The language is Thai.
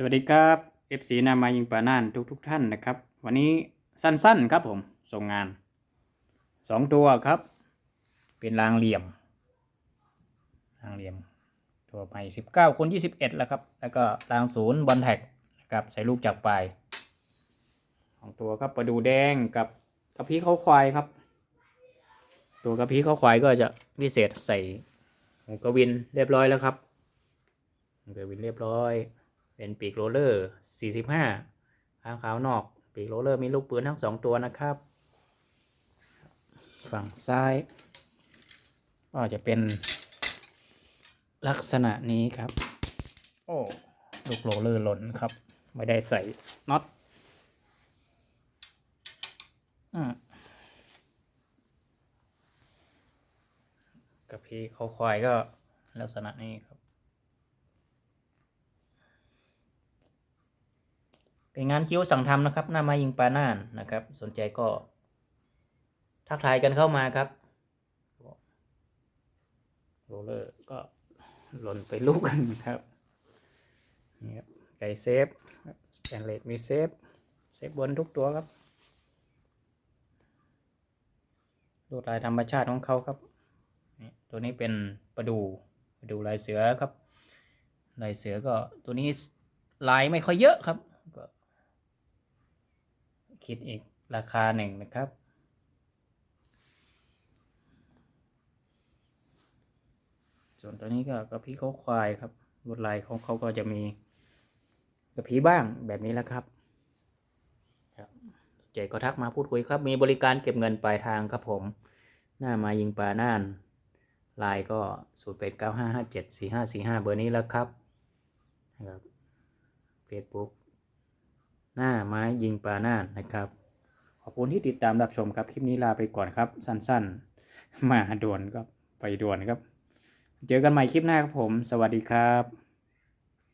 สวัสดีครับ FC นามายิงปาน่านทุกทุกท่านนะครับ วันนี้สั้นๆครับผมส่งงานสองตัวครับ เป็นรางเหลี่ยมรางเหลี่ยม ตัวใหม่สิบเก้าคนยี่สิบเอ็ดแล้วครับ แล้วก็รางศูนย์บอลแท็กนะครับใส่ลูกจากปลายสองตัวครับประดูแดงกับกระพี้เขาควายครับ ตัวกระพี้เขาควายก็จะพิเศษใส่หูกระวินเรียบร้อยแล้วครับหูกระวินเรียบร้อย เป็นปีกโรลเลอร์ 45ข้างขาวนอก ปีกโรลเลอร์มีลูกปืนทั้งสองตัวนะครับ ฝั่งซ้าย ก็จะเป็นลักษณะนี้ครับ โอ้ลูกโรลเลอร์หล่นครับ ไม่ได้ใส่น็อตอืมกับพี่เขาควายก็ลักษณะนี้ครับ เป็นงานคิ้วสั่งทำนะครับ หน้าไม้ยิงปลาน่านนะครับ สนใจก็ ทักทายกันเข้ามาครับโรเลอร์ก็หล่นไปลูกกันครับนี่ครับไก่เซฟสแตนเลสมีเซฟเซฟบนทุกตัวครับลวดลายธรรมชาติของเขาครับ ตัวนี้เป็นประดูประดูลายเสือครับ ลายเสือก็ตัวนี้ลายไม่ค่อยเยอะครับ คิดอีกราคาหนึ่งนะครับ ส่วนตัวนี้ก็กระพี้เขาควายครับลวดลายของเขาก็จะมีกระพี้บ้างแบบนี้แหล้วครับครับเจก็ทักมาพูดคุยครับ มีบริการเก็บเงินปลายทางครับผม หน้ามายิงปลาน่านไลน์ก็ศูนย์แปดเก้าห้าห้าเจ็ดสี่ห้าสี่ห้าเบอร์นี้แล้วครับนะครับเฟซบุ๊ก หน้าไม้ยิงปลาหน้านนะครับ ขอบคุณที่ติดตามรับชมครับ คลิปนี้ลาไปก่อนครับ สั้นๆ มาด่วนก็ไปด่วนครับ เจอกันใหม่คลิปหน้าครับผม สวัสดีครับ